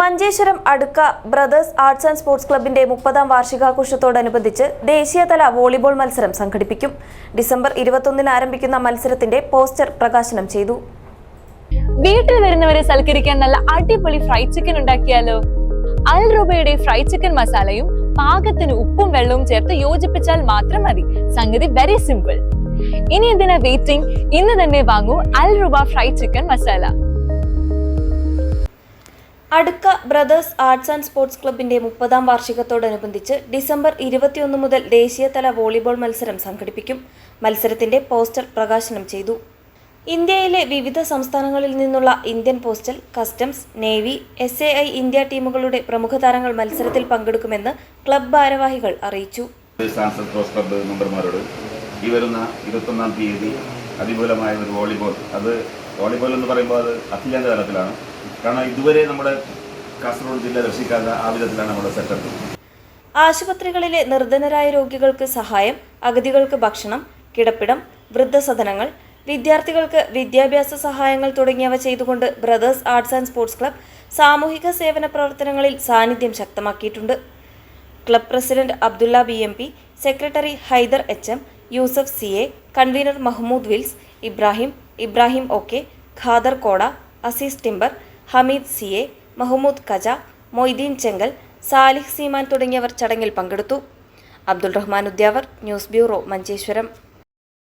മഞ്ചേശ്വരം അടുക്ക brothers arts and sports ക്ലബിന്റെ മുപ്പതാം വാർഷികാഘോഷത്തോടനുബന്ധിച്ച് ദേശീയതല വോളിബോൾ മത്സരം സംഘടിപ്പിക്കും. ഡിസംബർ ഇരുപത്തൊന്നിന് ആരംഭിക്കുന്ന മത്സരത്തിന്റെ പോസ്റ്റർ പ്രകാശനം ചെയ്തു. വീട്ടിൽ വരുന്നവരെ സൽക്കരിക്കാൻ നല്ല അടിപൊളി ഫ്രൈ ചിക്കൻ ഉണ്ടാക്കിയാലോ? അൽ ഫ്രൈ ചിക്കൻ മസാലയും പാകത്തിന് ഉപ്പും വെള്ളവും ചേർത്ത് യോജിപ്പിച്ചാൽ മാത്രം മതി. സംഗതി വെരി സിമ്പിൾ ഇനി എന്തിനാ വെയിറ്റിംഗ് ഇന്ന് തന്നെ വാങ്ങൂ അൽ ഫ്രൈ ചിക്കൻ മസാല. അടുക്ക ബ്രദേഴ്സ് ആർട്സ് ആൻഡ് സ്പോർട്സ് ക്ലബിന്റെ മുപ്പതാം വാർഷികത്തോടനുബന്ധിച്ച് ഡിസംബർ ഇരുപത്തിയൊന്ന് മുതൽ ദേശീയതല വോളിബോൾ മത്സരം സംഘടിപ്പിക്കും. മത്സരത്തിന്റെ പോസ്റ്റർ പ്രകാശനം ചെയ്തു. ഇന്ത്യയിലെ വിവിധ സംസ്ഥാനങ്ങളിൽ നിന്നുള്ള Indian postal customs navy S India ടീമുകളുടെ പ്രമുഖ താരങ്ങൾ മത്സരത്തിൽ പങ്കെടുക്കുമെന്ന് ക്ലബ് ഭാരവാഹികൾ അറിയിച്ചു. ഈ വരുന്ന ഇരുപത്തൊന്നാം തീയതി അതിമൂലമായ ഒരു വോളിബോൾ അത് വോളിബോൾ എന്ന് പറയുമ്പോൾ അത് അഖിലേന്ത്യാ തലത്തിലാണ്. കാരണം ഇതുവരെ നമ്മുടെ കാസർഗോഡ് ജില്ല രക്ഷിക്കാത്ത ആ വിധത്തിലാണ് നമ്മുടെ സെറ്റപ്പ് ആശുപത്രികളിലെ നിർധനരായ രോഗികൾക്ക് സഹായം അഗതികൾക്ക് ഭക്ഷണം കിടപ്പിടം വൃദ്ധസദനങ്ങൾ വിദ്യാർത്ഥികൾക്ക് വിദ്യാഭ്യാസ സഹായങ്ങൾ തുടങ്ങിയവ ചെയ്തുകൊണ്ട് brothers arts and sports club സാമൂഹിക സേവന പ്രവർത്തനങ്ങളിൽ സാന്നിധ്യം ശക്തമാക്കിയിട്ടുണ്ട്. Club president Abdulla B M P secretary Haider H M Yusuf C A convener Mahmood wills Ibrahim Ibrahim O K Khader കോട Azeez timber Hameed C A Mahmood Khaja Moideen ചെങ്കൽ സാലിഹ് സീമാൻ തുടങ്ങിയവർ ചടങ്ങിൽ പങ്കെടുത്തു. Abdul Rahman Udyavar news bureau Manjeshwaram.